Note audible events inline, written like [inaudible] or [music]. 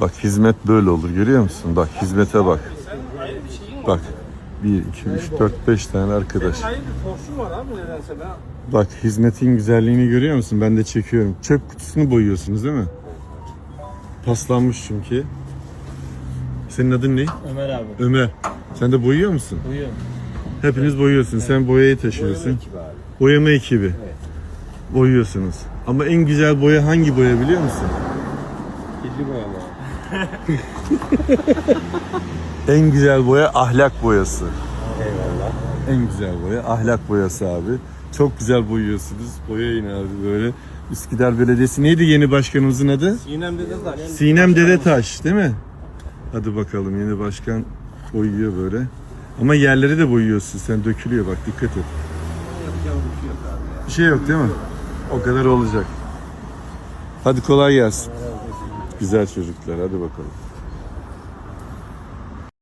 Bak hizmet böyle olur görüyor musun? Bak hizmete bak. Bak 1, 2, 3, 4, 5 tane arkadaş. Abi. Bak hizmetin güzelliğini görüyor musun? Ben de çekiyorum. Çöp kutusunu boyuyorsunuz değil mi? Paslanmış çünkü. Senin adın ne? Ömer abi. Ömer. Sen de boyuyor musun? Uyuyor. Hepiniz boyuyorsun. Sen boyayı taşıyorsun. Boyama ekibi. Boyuyorsunuz. Ama en güzel boya hangi boya biliyor musun? Kirli boyalı. [laughs] En güzel boya ahlak boyası. Eyvallah. En güzel boya ahlak boyası abi. Çok güzel boyuyorsunuz. Boyayın abi böyle. Üsküdar Belediyesi neydi yeni başkanımızın adı? Sinem dedi taş. Sinem Dedetaş değil mi? Hadi bakalım yeni başkan boyuyor böyle. Ama yerleri de boyuyorsun sen dökülüyor bak dikkat et. Bir şey yok değil mi? O kadar olacak. Hadi kolay gelsin. Güzel çocuklar hadi bakalım.